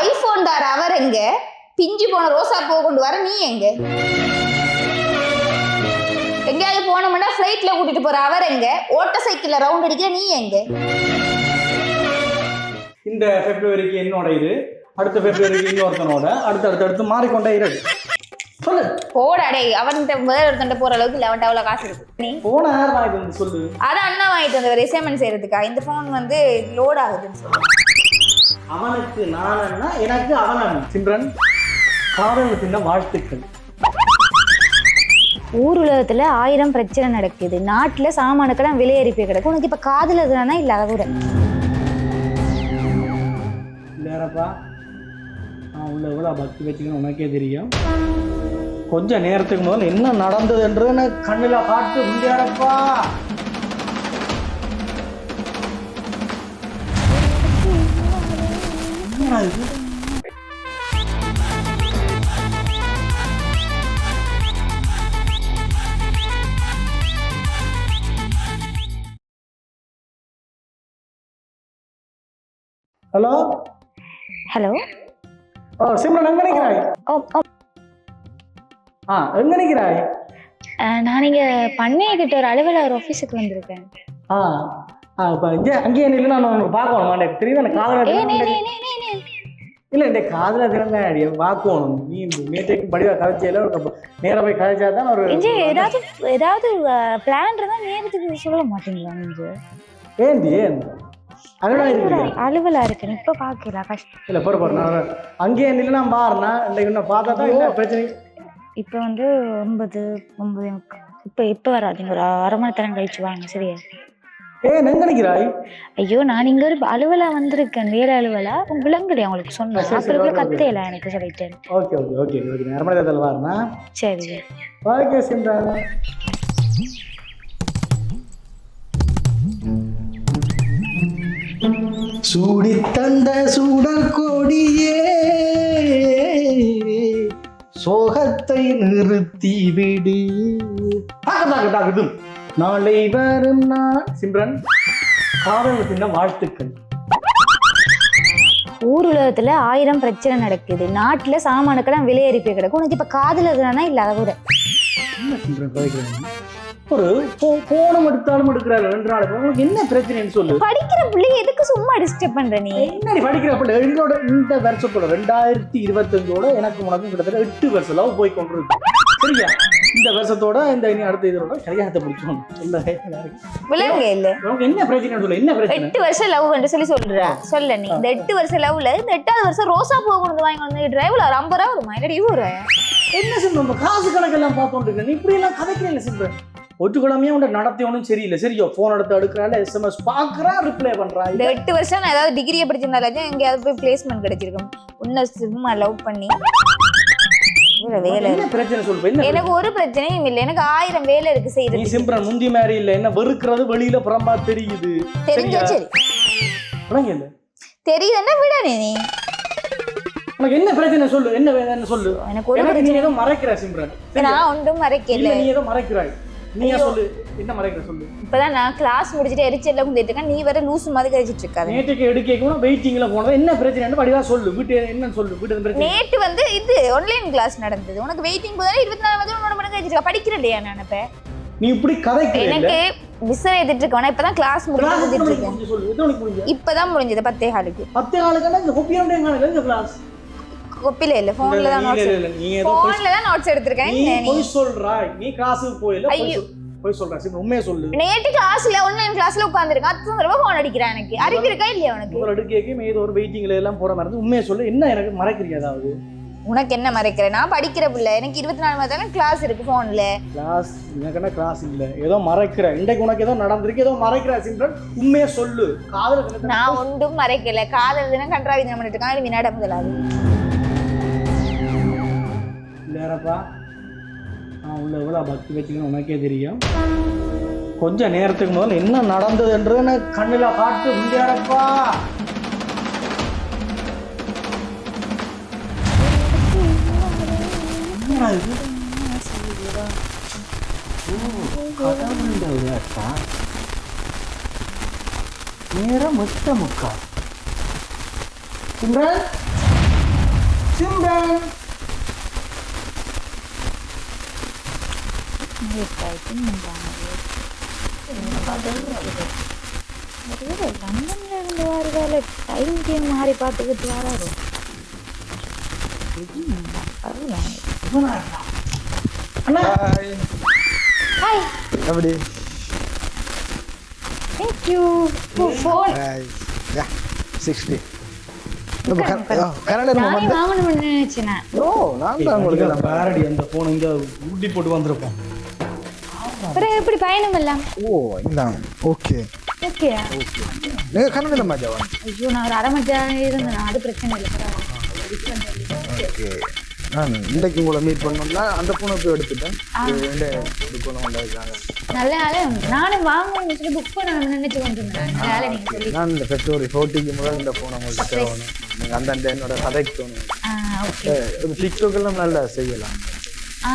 IPhone தார அவர் எங்க? பிஞ்சு போன ரோசா பூ கொண்டு வர நீ எங்க? எங்கேயாவது போனோம்னா ஃப்ளைட்ல கூட்டிட்டு போற அவர் எங்க? ஓட்ட சைக்கிள்ல ரவுண்ட் அடிக்கிற நீ எங்க? இந்த பிப்ரவரிக்கு என்னோட இது அடுத்த பிப்ரவரிக்கு இன்னொருத்தனோட அடுத்து அடுத்து அடுத்து மாறிக்கொண்டே இருக்கு சொல்லு. போடா டேய் அவன்கிட்ட வேற ஒருத்தன்ட்ட போற அளவுக்கு இல்ல அவன்கிட்ட அவ்வளவு காசு இருக்கு. நீ? போன வாங்கிட்டு வந்து சொல்லு. அதான் அண்ணா வாங்கிட்டு வந்தவர் ரிசைமெண்ட் செய்யறதுக்கா? இந்த ஃபோன் வந்து லோட் ஆகுதுன்னு சொல்லு. அவனுக்கு நான் அண்ணா எனக்கு அவன் அண்ணன் சிம்ரன் காதல் சின்ன வாழ்த்துக்கள். ஊர் உலகத்துல ஆயிரம் பிரச்சனை நடக்குது. நாட்டுல சாமானுக்கெல்லாம் விலை ஏறிப்பே கிடக்கு. உனக்கு இப்ப காதல் எதுனா இல்ல அதை கூட இல்லையாரப்பா நான் உள்ள எவ்வளோ பக்தி வச்சுக்கணும் உனக்கே தெரியும். கொஞ்ச நேரத்துக்கு முதல்ல என்ன நடந்ததுன்றது எனக்கு கண்ணில் காட்டு இல்லையாரப்பா என்னடா இது? ஹலோ ஹலோ ஓ சிம்ரன் எங்க நிற்கிறாய் ஓ ஓ. ஆ எங்க நிற்கிறாய் அஹ், நான் இங்க பண்ணைய கிட்ட ஒரு அலுவலர் ஆஃபீஸுக்கு வந்திருக்கேன். ஆ. இப்போ இங்கே அங்கேயே நின்று நான் உனக்கு பார்க்கணும் எனக்கு தெரியும் எனக்கு காதல ஏ நே தினம் இல்லை இந்த தான் அடி பார்க்கணும் நீ நேற்றைக்கு படிவா கதைச்சையில நேராக போய் கதைச்சா தான் ஒரு ஏதாவது ஏதாவது பிளான் இருந்தா நேரத்துக்கு சொல்ல மாட்டீங்களா ஏந்தி ஏன்? அலுவலா இருக்கு இப்ப பாக்கல கஷ்டம் இல்லை பொறு பொறு நான் அங்கேயே பாருண்ணா. இன்னைக்கு இன்னும் பார்த்தா தான் பிரச்சனை? இப்ப வந்து ஒன்பது ஒன்பது. இப்ப இப்ப வராதீங்க. ஒரு அரை மணி நேரம் கழிச்சு வாங்க சரியா? ஏ எங்க ஐயோ நான் இங்க ஒரு அலுவலா வந்திருக்கேன் வேலை அலுவலா? விலங்குடைய உங்களுக்கு சொன்னேன். okay. கத்தையில எனக்கு சொல்லிட்டேன் ஓகே ஓகே ஓகே ஓகே. நேரமாக தேர்தல் வாருண்ணா சரி. ஓகே சிம்ரன் சூடி தந்த சூடர் கொடியே சோகத்தை நிறுத்தி விடு. தாக்கு தாக்கு தாக்கு. நாளை வரும் நான் சிம்ரன் காதல் சின்ன வாழ்த்துக்கள். ஊர் உலகத்துல ஆயிரம் பிரச்சனை நடக்குது. நாட்டுல சாமானுக்கெல்லாம் விலை ஏறிப்பே கிடக்கு. உனக்கு இப்ப காதல் எதுனா இல்ல அதை என்ன சிம்ரன் கதைக்கிறேன் ஒரு போ- போனம் எடுத்தாலும் எடுக்கிறாரு ரெண்டு நாள். உங்களுக்கு என்ன பிரச்சனைன்னு சொல்லு. படிக்கிற பிள்ளைங்க எதுக்கு சும்மா டிஸ்டர்ப் பண்ற நீ? என்னடி படிக்கிறப்ப எங்களோட இந்த வருஷத்தோட ரெண்டாயிரத்தி இருபத்தஞ்சோட எனக்கு உனக்கும் கிட்டத்தட்ட எட்டு வருஷம் லவ் போய் கொண்டிருக்கு. சரியா இந்த வருஷத்தோட இந்த இனி அடுத்த இதோட கல்யாணத்தை முடிச்சோம் சொல்ல விலங்க இல்ல என்ன பிரச்சனை சொல்லு என்ன பிரச்சனை? எட்டு வருஷம் லவ் சொல்லி சொல்ற. சொல்ல நீ. இந்த எட்டு வருஷம் லவ்ல இந்த எட்டாவது வருஷம் ரோசா பூ கொண்டு வாங்கி வந்து டிரைவ்ல ஒரு ஐம்பது ரூபா வருமா? என்னடி இவ்வளோ என்ன சிம்பு நம்ம காசு கணக்கெல்லாம் பார்த்தோம் இருக்கு. நீ இப்படி எல்லாம் கதைக்கிறீங்க சிம்பு. ஒட்டுக்கிழமையே உன்ட நடத்தி ஒன்றும் சரியில்லை. சரியோ ஃபோன் எடுத்து எடுக்கிறாள் எஸ்எம்எஸ் பார்க்குறா ரிப்ளை பண்றா. இந்த எட்டு வருஷம் நான் ஏதாவது டிகிரியை படிச்சிருந்தாலும் எங்கேயாவது போய் பிளேஸ்மெண்ட் கிடைச்சிருக்கும். உன்னை சும்மா லவ் பண்ணி வேலை என்ன பிரச்சனை சொல்லு எனக்கு ஒரு பிரச்சனையும் இல்லை. எனக்கு ஆயிரம் வேலை இருக்கு நீ செய்யறது சிம்ரன் முந்தி மாதிரி இல்ல. என்ன வெறுக்கிறது வெளியில புறம்பா தெரியுது. தெரிஞ்சா சரி. உனக்கு என்ன? தெரியுதுன்னா விட நீ. உனக்கு என்ன பிரச்சனை சொல்லு? என்ன வேணும்னு சொல்லு. எனக்கு ஒரு நீ ஏதோ மறைக்கிற சிம்ரன் நான் ஒன்றும் மறைக்கல. இல்ல நீ ஏதோ மறைக்கிறாய். நீ சொல்லு? என்ன மறைக்கிற சொல்லு? இப்பதான் நான் கிளாஸ் முடிச்சுட்டு எரிச்சல்ல குந்திட்டு இருக்கேன் நீ வேற லூசு மாதிரி கழிச்சிட்டு இருக்காது. நேற்றுக்கு எடுக்கணும் வெயிட்டிங்ல போனது என்ன பிரச்சனை? வடிவா சொல்லு? வீட்டு என்னன்னு சொல்லு? வீட்டு பிரச்சனை நேற்று வந்து இது ஆன்லைன் கிளாஸ் நடந்தது. உனக்கு வெயிட்டிங் போதாலும் இருபத்தி நாலு மணி உன்னோட மணி கழிச்சிருக்கா படிக்கிற இல்லையா நான் இப்ப நீ இப்படி கதைக்கிற இல்ல எனக்கு விசர் எழுதிட்டு இருக்கேன் இப்பதான் கிளாஸ் குந்திட்டு இருக்கேன். இப்பதான் முடிஞ்சது பத்தே காலுக்கு. பத்து ஆளுக்கான இந்த இந்த கிளாஸ் கொப்பில இல்ல போன்ல தான் நோட்ஸ் போன்ல தான் நோட்ஸ் எடுத்திருக்கேன். நீ பொய் சொல்றாய். நீ கிளாஸுக்கு போயில பொய் ஐயோ. சொல் பொய் சொல்ற சிம்ரன் உண்மையை சொல்லு நேற்று கிளாஸ்ல ஆன்லைன் கிளாஸ்ல உட்கார்ந்திருக்கேன் அத்தனை தடவை போன் அடிக்கிறேன் எனக்கு. அறிவு இருக்கா இல்லையா உனக்கு? ஒரு அடுக்கைக்கு ஏதோ ஒரு வெயிட்டிங்ல எல்லாம் போற மாதிரி இருந்து உண்மையை சொல்லு. என்ன எனக்கு மறைக்கிறீங்க ஏதாவது உனக்கு என்ன மறைக்கிற நான் படிக்கிற பிள்ளை. எனக்கு இருபத்தி நாலு மணி நேரம் கிளாஸ் இருக்கு போன்ல கிளாஸ் எனக்கு என்ன கிளாஸ் இல்ல. ஏதோ மறைக்கிற இன்றைக்கு உனக்கு ஏதோ நடந்திருக்கு. ஏதோ மறைக்கிற சிம்ரன். உண்மையை சொல்லு. காதல நான் ஒன்றும் மறைக்கல. காதல் தினம் கன்றாவி தினம் பண்ணிட்டு இருக்கான். வினாட முதலாது இல்லையாரப்பா? நான் உள்ள எவ்வளோ பக்தி வச்சுக்கணும் உனக்கே தெரியும். கொஞ்ச நேரத்துக்கு முதல்ல என்ன நடந்தது என்றுன்னு கண்ணில் காட்டு முடியாதப்பா நேரம் முத்த முக்கா சிம்ரன்? சிம்ரன்? லண்டன்ல இருந்து வருவால டைம் கேம் மாறி பார்த்துக்கிட்டு வராரு அண்ணா. ஹாய் எப்படி? Thank you phone sixty Canada நானே வாங்கணும்னு நினைச்சேன் நான். ஓ நான் தான் உங்களுக்கு உங்களுக்கு பாரடி அந்த போன் இங்க ஊட்டி போட்டு வந்திருப்போம் அப்புறம் எப்படி பயணம் எல்லாம் ஓ இந்தாங்க ஓகே. ஓகே. நீங்கள் கன்னடம் மாஜாவா ஐயோ நான் ஒரு அரை நேரம் இருந்தேன். அது பிரச்சனை இல்லை. ஓகே. நான் இன்றைக்கு உங்களை மீட் பண்ணோம்னா அந்த ஃபோனை போய் எடுத்துட்டேன். நல்ல ஆளே. நானும் வாங்கணும்னு சொல்லி புக் பண்ணணும்னு நினைச்சு கொண்டிருந்தேன். நான் இந்த ஃபெப்ரவரி ஃபோர்ட்டிக்கு முதல் இந்த ஃபோனை உங்களுக்கு தரணும் நீங்கள் அந்த என்னோட கதைக்கு தோணும். டிக்டாக் எல்லாம் நல்லா செய்யலாம். ஆ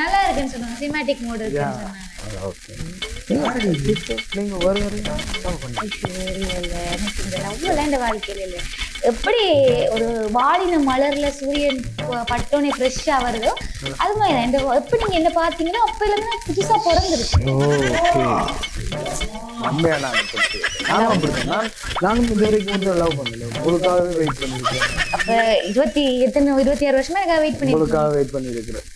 நல்லா இருக்குன்னு சொன்னாங்க. சினிமேட்டிக் மோட் இருக்குன்னு சொன்னாங்க. ஓகே நீங்கள் இந்த வாழ்க்கையில இல்ல. எப்படி ஒரு வாடின மலர்ல சூரியன் பட்டோனே ஃப்ரெஷ்ஷா வருதோ அது மாதிரி. இந்த எப்படி நீங்க என்ன பாத்தீங்களோ அப்ப இருந்து நான் புதுசா பிறந்திருக்கு நானும் அப்படிதான் நான் நானும் இது வரைக்கும் வந்து லவ் பண்ணல. உங்களுக்காகவே வெயிட் பண்ணியிருக்கேன். அப்ப இருபத்தி எத்தனை இருபத்தி ஆறு வருஷமா எனக்கு வெயிட் பண்ணி உங்களுக்காக வெயிட் பண்ணியிருக்கிறேன்.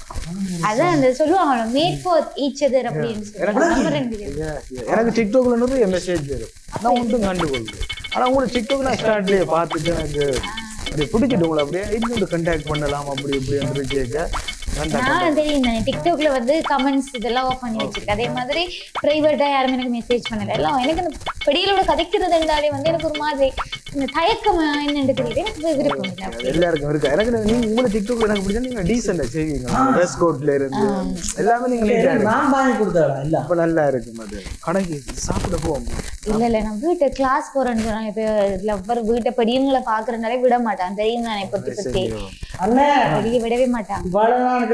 அதான் அந்த சொல்லுவாங்க மேட் ஃபார் ஈச் அதர் அப்படின்னு சொல்லி. எனக்கு டிக்டாக்ல நிறைய மெசேஜ் வரும். நான் ஒன்றும் கண்டுகொள்வேன் ஆனா உங்களுக்கு டிக்டாக் நான் ஸ்டார்ட்லயே பார்த்துட்டு எனக்கு அப்படி பிடிச்சிட்டு உங்களை அப்படியே இன்னொரு கண்டாக்ட் பண்ணலாம் அப்படி இப்படி என்று கேட்க நான் தெரியும் தானே டிக்டாக்ல வந்து கமெண்ட்ஸ் இதெல்லாம் ஆஃப் பண்ணி வச்சிருக்கேன். அதே மாதிரி பிரைவேட்டா யாரும் எனக்கு மெசேஜ் பண்ணல. எல்லாம் எனக்கு இந்த பெடியிலோட கதைக்கிறது இருந்தாலே வந்து எனக்கு ஒரு மாதிரி இந்த தயக்கம் என்னன்னு தெரியல எனக்கு விருப்பம் இல்லை. எல்லாருக்கும் இருக்கு? எனக்கு நீங்க உங்களை டிக்டாக்ல எனக்கு பிடிச்சா நீங்க டீசெண்டா செய்வீங்க ட்ரெஸ் கோட்ல இருந்து. எல்லாமே நீங்க நீட்டா நான் வாங்கி கொடுத்தா இல்ல. அப்ப நல்லா இருக்கும் அது. கடைக்கு சாப்பிட போவோம். இல்ல இல்ல நான் வீட்டை கிளாஸ் போறேன்னு சொன்னாங்க. இப்ப லவ்வர் வீட்டை பெரியவங்களை பாக்குறதுனாலே விட மாட்டான். தெரியும் தானே பத்தி? பத்தி அண்ணே வெளியே விடவே மாட்டான். நான்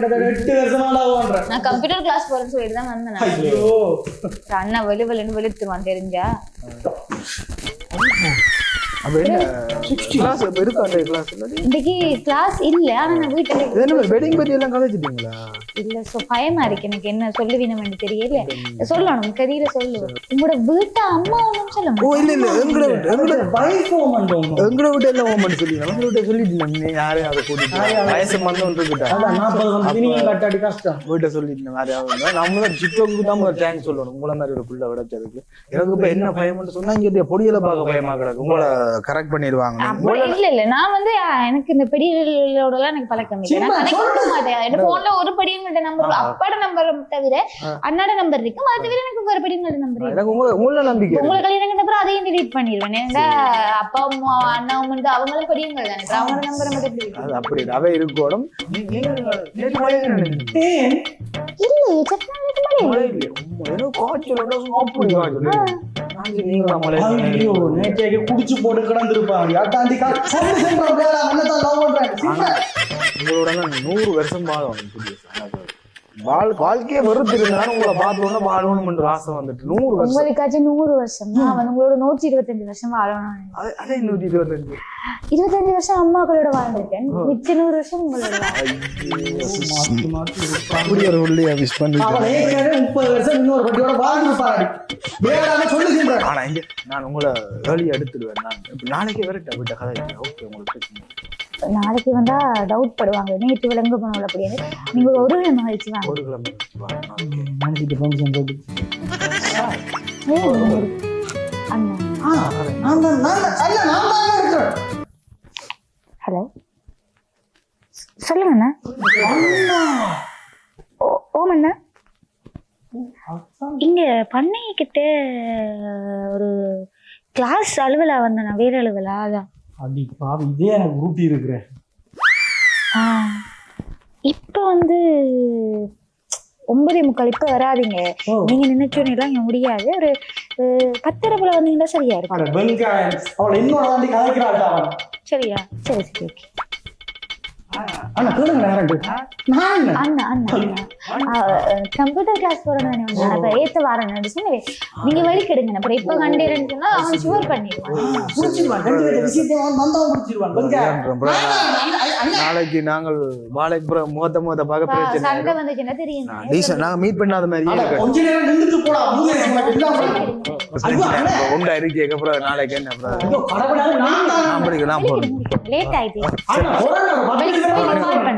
நான் கம்ப்யூட்டர் கிளாஸ் போறேன்னு சொல்லிட்டு தான் வந்தேன் நான். அண்ணா வெளு வெளுன்னு வெளுத்துருவான் தெரிஞ்சா? இன்னைக்கு கிளாஸ் இல்ல ஆனா நான் வீட்டுல என்ன வெட்டிங் பத்தி எல்லாம் கதைச்சிட்டீங்களா இல்ல சோ பயமா இருக்கு எனக்கு. என்ன சொல்லுவீனு தெரியல. சொல்லணும் தெரியல சொல்லு. உங்களோட வீட்டு அம்மா ஒண்ணும் சொல்ல ஓ இல்ல இல்ல எங்கட வீட்டு எங்கட வைஃப் ஓமன் எங்கட வீட்டு எல்லாம் ஓமன் சொல்லி எங்கட வீட்டை சொல்லிட்டு நீ யாரையும் அதை கூட்டிட்டு வயசு மந்தம் இருக்கிட்டா அதான் நாற்பது வந்து நீங்க கட்டாடி கஷ்டம். வீட்டை சொல்லிட்டு யாரையாவது நம்ம தான் சித்தோக்கு தான் ஒரு தேங்க்ஸ் சொல்லணும். உங்களை மாதிரி ஒரு பிள்ளை கிடைச்சதுக்கு எனக்கு இப்ப என்ன பயம்னு சொன்னா இங்க பொடியில பார்க்க பயமா கிடக்கு. உங்களை கரெக்ட் பண்ணிடுவாங்க இல்ல இல்ல. நான் வந்து எனக்கு இந்த படிகளோட எல்லாம் எனக்கு பழக்கம் இல்லை. நான் கனெக்ட் பண்ண மாட்டேன். என் போன்ல ஒரு படியங்கிட்ட நம்பர் அப்பாட நம்பர் தவிர அண்ணாட நம்பர் இருக்கு அது தவிர எனக்கு வேற படியங்களோட நம்பர் எனக்கு உங்களை உங்கள நம்பிக்கை இருக்கு. உங்களை கல்யாணம் கண்ட அப்புறம் அதையும் delete பண்ணிடுவேன் ஏன்னா அப்பா அம்மா அண்ணா வந்து அவங்களும் படியுங்கள் தானே அவங்களோட நம்பரை மட்டும் அது அப்படி அவை ஏன்? இல்லையே? உம்மா, ஏதோ காய்ச்சல் சும்மா அப்படி காய்ச்சல். குடிச்சு போட்டு கிடந்திருப்பாங்க. அட்டாண்டி கா சொல்லு சிம்ரன் அப்படியே நான் அண்ணன் லவ் பண்றேன்? சிம்ரன் உங்களோட நூறு வருஷம் புதிய எனக்கு வாழ் வாழ்க்கையே வெறுத்து இருந்தாலும் உங்களை பார்த்தோன்னா வாழணும்ன்ற ஆசை வந்துட்டு. நூறு வருஷம். உங்களுக்காச்சும் நூறு வருஷம். நான் வந்து உங்களோட நூற்றி இருபத்தஞ்சு வருஷம் வாழணும் அது- நூத்தி இருபத்தஞ்சு இருபத்தஞ்சு வருஷம் அம்மாக்களோட வாழ்ந்திருக்கேன். மிச்ச நூறு வருஷம் உங்களோட. அப்படி ஒரு உள்ளியா மிஸ் பண்ணிட்டேன். முப்பது வருஷம் இன்னொரு பட்டியோட ஆனா இங்க நான் உங்களை ஏர்லி எடுத்துடுவேன். நான் நாளைக்கே வரட்டா விட்ட கதை. ஓகே உங்களுக்கு. நாளைக்கு வந்தா டவுட் படுவாங்க. நேற்று விளங்க போனோம் அப்படின்னு. நீங்க ஒரு கிழமை கழிச்சு வாங்க. ஒரு கிழமை நினைச்சிட்டு ஃபங்க்ஷன் போட்டு. அண்ணா. ஹலோ சொல்லுங்க அண்ணா. அண்ணா. ஓ ஓமண்ணா இங்க பண்ணை கிட்ட ஒரு கிளாஸ் அலுவலா வந்தேண்ணா வேற அலுவலா அதான். அடி பாவி இதே எனக்கு ஊட்டி இருக்கிறேன். இப்போ வந்து ஒன்பதே முக்கால் இப்போ வராதீங்க. நீங்க நினைச்சோன்னெல்லாம் இங்க முடியாது. ஒரு பத்தரை போல வந்தீங்கன்னா சரியா இருக்கும். சரியா? சரி சரி ஓகே. நேரம் நான் என்ன? அண்ணா கம்ப்யூட்டர் கிளாஸ் போறேன் அப்ப ஏத்த வரேன் சொன்னேன் நீங்க வழிக்கெடுங்க அப்புறம் இப்ப கண்டேன்னு சொன்னா அவன் ஷுவர் பண்ணிடுவான். முடிச்சிருவான் அவன் வந்தவன் முடிச்சிருவான் நாளைக்கு நாங்கள் அப்புறம் முகத்த முகத்த பார்க்க பிரச்சனை டீசன் நாங்க மீட் பண்ணாத இருக்கு. கொஞ்ச நேரம் நின்றுட்டு இருக்கு. இருக்கேன் அப்புறம் நாளைக்கு என்ன அப்புறம் நான் போறேன். லேட்.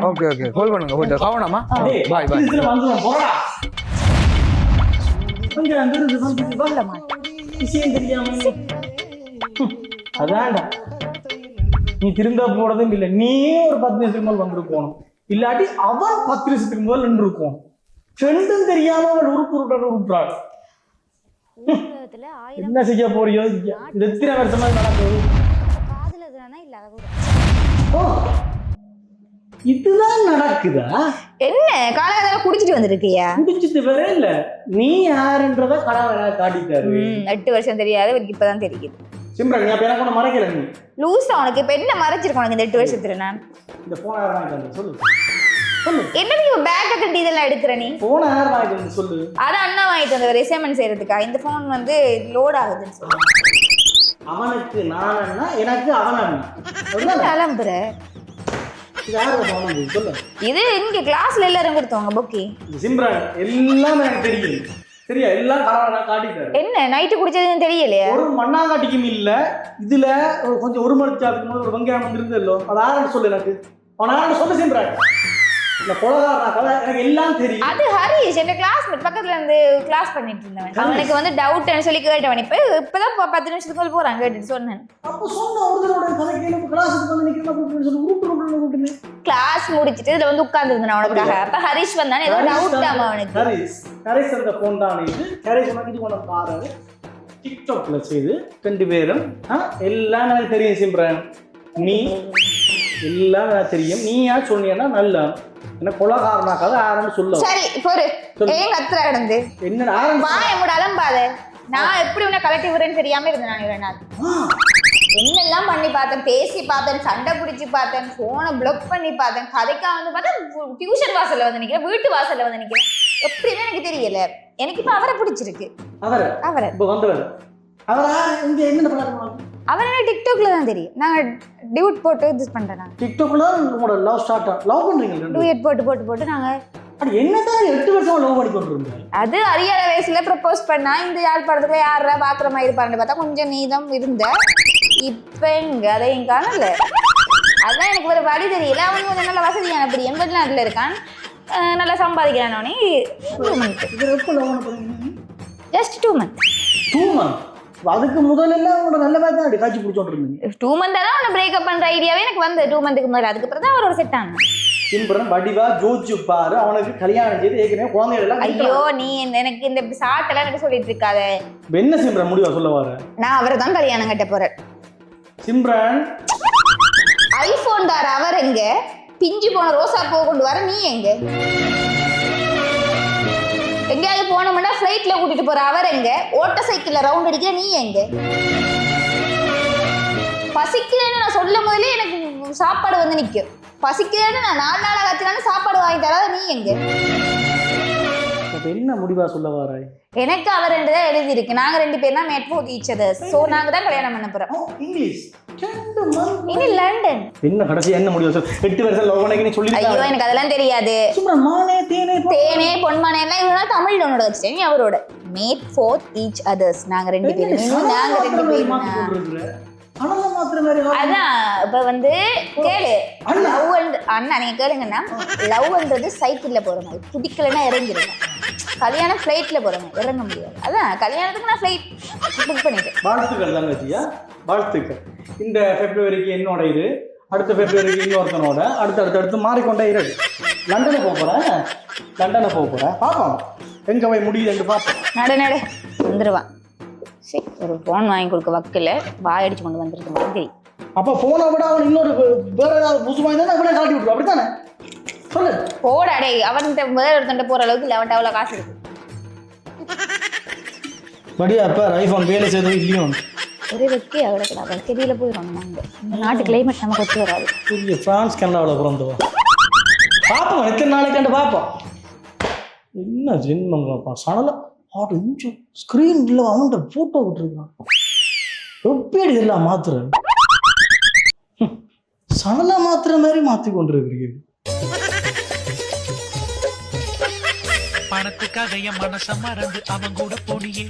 ஓகே ஓகே கால் பண்ணுங்க போயிட்டு கவனமா பாய் பாய் விஷயம் தெரியாம. அதான்டா. நீ திரும்ப போனதும் இல்லை. நீ ஒரு பத்து நிமிஷத்துக்கு மேல் வந்திருக்கணும் இல்லாட்டி அவன் பத்து நிமிஷத்துக்கு முதல் நின்று இருக்கும். ரெண்டும் தெரியாம உருட்டாடு உருட்டாள் உலகத்துல ஆயிரம் என்ன செய்ய போறியோ இது எத்தனை வருஷமா நடக்குது? இதுதான் நடக்குதா? என்ன? காலகட்டத்தில் குடிச்சிட்டு வந்திருக்கியா? முடிச்சிட்டு வேற இல்ல. நீ யாருன்றத கடவுள் காட்டிட்டாரு. எட்டு வருஷம் தெரியாது இவருக்கு இப்பதான் தெரியுது. சிம்ரன் நீ அப்ப எனக்கு ஒண்ணு மறைக்கல நீ. லூசா உனக்கு இப்ப என்ன மறைச்சிருக்கோம் உனக்கு இந்த எட்டு வருஷத்துல நான்? இந்த போன யார் வாங்கிட்டு சொல்லு. என்ன நீ பேக்க கட்டி இதெல்லாம் எடுக்கிற நீ? போன யார் வாங்கிட்டு சொல்லு. அது அண்ணா வாங்கிட்டு வந்த ரிசைமெண்ட் செய்யறதுக்கா? இந்த ஃபோன் வந்து லோட் ஆகுதுன்னு சொல்லி. அவனுக்கு நான் அண்ணா எனக்கு அவன் அண்ணா? கிளம்புற இது இங்க கிளாஸ்ல எல்லாரும் கொடுத்தவங்க புக்கி. சிம்ரன். எல்லாம் எனக்கு தெரியும் சரியா? எல்லாம் காட்டிட்டாரு. என்ன? நைட்டு குடிச்சதுன்னு தெரியலையா? ஒரு மண்ணாங்காட்டிக்கும் இல்ல. இதுல கொஞ்சம் ஒரு மணி சாத்துக்கு போது ஒரு வெங்காயம் வந்து இருந்தല്ലോ அது யாருன்னு சொல்லு எனக்கு. அவன் யாருன்னு சொல்லு சிம்ரன் அது ஹரிஷ் என் கிளாஸ்மேட் பக்கத்துல இருந்து கிளாஸ் பண்ணிட்டு இருந்தவன். அவனுக்கு வந்து டவுட்னு சொல்லி கேட்டவன். இப்ப இப்பதான் பத்து நிமிஷத்துக்கு மேல போறான் கேட்டுட்டு சொன்னேன். கிளாஸ் முடிச்சிட்டு இதுல வந்து உட்கார்ந்து இருந்தான் அவனுக்காக அப்ப ஹரிஷ் வந்தானே. ஏதோ டவுட் ஆமா அவனுக்கு. ஹரிஸ் ஹரிஸ் அந்த ஃபோன் தான் இது. ஹரிஸ் உனக்கு இது கொண்டு பாரு. டிக்டாக்ல செய்து ரெண்டு பேரும் ஆ, எல்லாம் எனக்கு தெரியும் சிம்ரன். நீ எல்லாம் தெரியும். நீ யார் சொன்னீங்கன்னா நல்ல. என்ன கொலகாரனாக்காத ஆரம்பி சொல்ல. சரி பொறு. ஏன் கத்துற கிடந்து? என்ன ஆரம்பி வாய மூட அலம்பாத. நான் எப்படி உன்னை கலட்டி விடுறேன்னு தெரியாம இருந்தேன் நான் இவ்வளவு நாள். என்னெல்லாம் பண்ணி பார்த்தேன்? பேசி பார்த்தேன் சண்டை பிடிச்சி பார்த்தேன் போனை பிளாக் பண்ணி பார்த்தேன். கதைக்கா வந்து பார்த்தா டியூஷன் வாசல்ல வந்து நிக்கிறேன் வீட்டு வாசல்ல வந்து நிக்கிறேன். எப்படின்னு எனக்கு தெரியல. எனக்கு இப்ப அவரை பிடிச்சிருக்கு. அவர்? அவரை. இப்போ வந்தவர். அவரா இங்க என்ன பண்ணாரு? அவர் என்ன டிக்டாக்ல தான் தெரியும். நாங்க டியூட் போட்டு இது நாங்க டிக்டாக்ல உங்களோட லவ் ஸ்டார்ட் லவ் பண்றீங்க ரெண்டு டூயட் போட்டு போட்டு போட்டு நாங்க அது என்னதான் எட்டு வருஷமா லவ் பண்ணி கொண்டு இருந்தேன் அது அறியாத வயசுல ப்ரப்போஸ் பண்ணா இந்த யாழ்ப்பாணத்துல யாரா பாக்குற மாதிரி இருப்பாருன்னு பார்த்தா கொஞ்சம் நீதம் இருந்த. இப்ப எங்க? அதையும் காணல அதான் எனக்கு ஒரு வழி தெரியல. அவன் கொஞ்சம் நல்ல வசதியான பிரியன். வெளிநாட்டுல இருக்கான். அஹ் நல்லா போறீங்க? Just two month two month அதுக்கு முதல்ல உங்களோட நல்ல பேர் தான் காய்ச்சி பிடிச்சோட்டு இருந்தீங்க டூ மந்த் தான் அவனை பிரேக்கப் பண்ற ஐடியாவே எனக்கு வந்து டூ மந்த்துக்கு முதல்ல அதுக்கப்புறம் தான் அவரோட செட் ஆனான் சிம்பரன் வடிவா ஜோதிச்சு பாரு. அவனுக்கு கல்யாணம் செய்து ஏற்கனவே குழந்தைகள் எல்லாம் ஐயோ நீ எனக்கு இந்த சாட்டெல்லாம் எனக்கு சொல்லிட்டு இருக்காத. என்ன சிம்ரன் முடிவா சொல்ல வர? நான் அவரை தான் கல்யாணம் கட்ட போறேன். சிம்ரன் ஐபோன் தார அவர் எங்க? பிஞ்சு போன ரோசா பூ கொண்டு வர நீ எங்க? எங்கேயாவது போனோம்னா ஃப்ளைட்டில் கூட்டிகிட்டு போகிற அவர் எங்க? ஓட்ட சைக்கிளில் ரவுண்ட் அடிக்கிற நீ எங்க? பசிக்கலன்னு நான் சொல்லும் போதிலே எனக்கு சாப்பாடு வந்து நிற்கும் பசிக்கலன்னு நான் நாலு நாளாக கத்தினாலும் சாப்பாடு வாங்கி தராத நீ எங்க? இப்ப என்ன முடிவா சொல்ல வர எனக்கு அவர் ரெண்டு தான் எழுதி இருக்கு நாங்க ரெண்டு பேரும் தான் made both each others so நாங்க தான் கல்யாணம் பண்ண போறோம். English month. இனி லண்டன் என்ன கடைசி என்ன முடிவா சொல்? எட்டு வருஷம் லவ் பண்ணி சொல்லி ஐயோ எனக்கு அதெல்லாம் தெரியாது. சிம்ரன் மானே தேனே தேனே பொன்மானே எல்லாம் இவனால தமிழ்ல உன்னோட வச்சுட்டேன். நீ அவரோட. மேட் ஃபோர் ஈச் அதர்ஸ் நாங்க ரெண்டு பேரும். நாங்க ரெண்டு பேரும். அதான் இப்ப வந்து கேளு. அண்ணா. லவ் அண்ணா நீங்க கேளுங்கன்னா லவ்ன்றது சைக்கிள்ல போற மாதிரி. பிடிக்கலன்னா இறங்கிடுங்க கல்யாணம் ஃப்ளைட்ல போற மாதிரி. இறங்க முடியாது. அதான் கல்யாணத்துக்கு நான் ஃப்ளைட் புக் பண்ணிட்டேன். வாழ்த்துக்கள் தங்கச்சியா? வாழ்த்துக்கள். இந்த பிப்ரவரிக்கு என்னோட இது. அடுத்த பிப்ரவரிக்கு இன்னொருத்தனோட. அடுத்து அடுத்து அடுத்து மாறிக்கொண்டே இருக்கு லண்டனை போக போறேன் லண்டனை போக போறேன் பார்ப்போம் எங்க போய் முடியுதுன்னு பார்ப்போம் நட நட. வந்துருவான் சரி ஒரு ஃபோன் வாங்கி கொடுக்க வக்கில். வாயடிச்சு கொண்டு வந்துருக்கு மாதிரி. அப்போ போனை விட அவன் இன்னொரு வேற ஏதாவது புதுசு வாங்கி தான் அப்படியே காட்டி விட்டுருவோம் அப்படித்தானே? சொல்லு. போடா டேய் அவன்கிட்ட வேற ஒருத்தன்ட்ட போற அளவுக்கு இல்லை அவன்கிட்ட அவ்வளோ காசு இருக்கு. படியா அப்போ ஐஃபோன் வேலை செய்தது இல்லையோ? ஒரே வெக்கே அவ்வளோ வெக்கடியில் போயிடும் நாங்க இந்த நாட்டு கிளைமேட் நமக்கு ஒத்து வராது. புரிய ஃப்ரான்ஸ் கனடாவில் பிறந்தவா பார்ப்போம் எத்தனை நாளைக்காண்டு பார்ப்போம் என்ன ஜென்மங்களாப்பா சடல ஆடு இஞ்சு இல்லை அவன்கிட்ட ஃபோட்டோ விட்டுருக்கான். எப்படி இல்லை மாத்துற ஹம், மாத்துற மாதிரி மாத்தி கொண்டிருக்கிறீங்க. பணத்துக்காக என் மனச மறந்து அவன் கூட போனியே.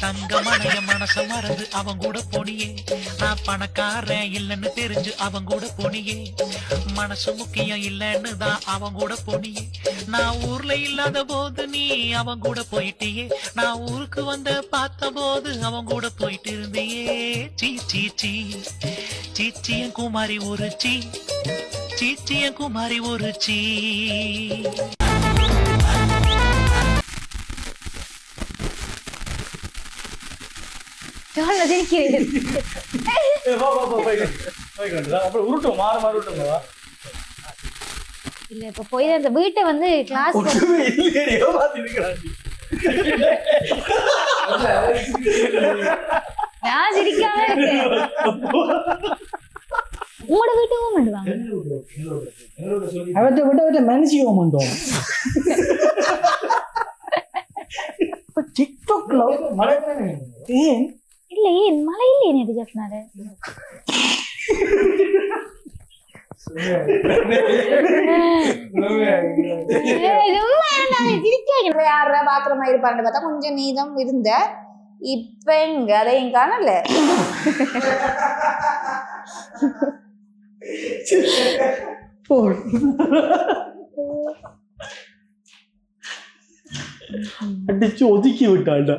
தங்கமான என் மனச மறந்து அவன் கூட போனியே. நான் பணக்காரன் இல்லைன்னு தெரிஞ்சு அவன் கூட போனியே. மனசு முக்கியம் இல்லைன்னு தான் அவன் கூட போனியே. நான் ஊர்ல இல்லாத போது நீ அவன் கூட போயிட்டியே. நான் ஊருக்கு வந்த பார்த்த போது அவன் கூட போயிட்டு இருந்தியே. சீ சீ சீ. சீச்சியன் குமாரி ஒரு சீ. சீச்சியன் குமாரி ஒரு சீ. ஜோன்ல சிரிக்கிறேன் அப்புறம் உருட்டும் மாற மாற உருட்டும் இல்ல இப்ப போய் அந்த வீட்டை வந்து கிளாஸ் நான் சிரிக்காம இருக்கேன். உங்களோட வீட்டுக்கும் பண்ணுவாங்க. அவற்றை விட விட மனுஷியோம் வந்தோம் இப்ப டிக்டாக்ல ஏன்? இல்ல ஏன் மழை இல்லையே நேற்று ஜப்னாரு யார பாக்குறமா இருப்பான்னு பார்த்தா கொஞ்சம் நீதம் இருந்த இப்ப எங்க? அதையும் காணல அடிச்சு ஒதுக்கி விட்டாள்டா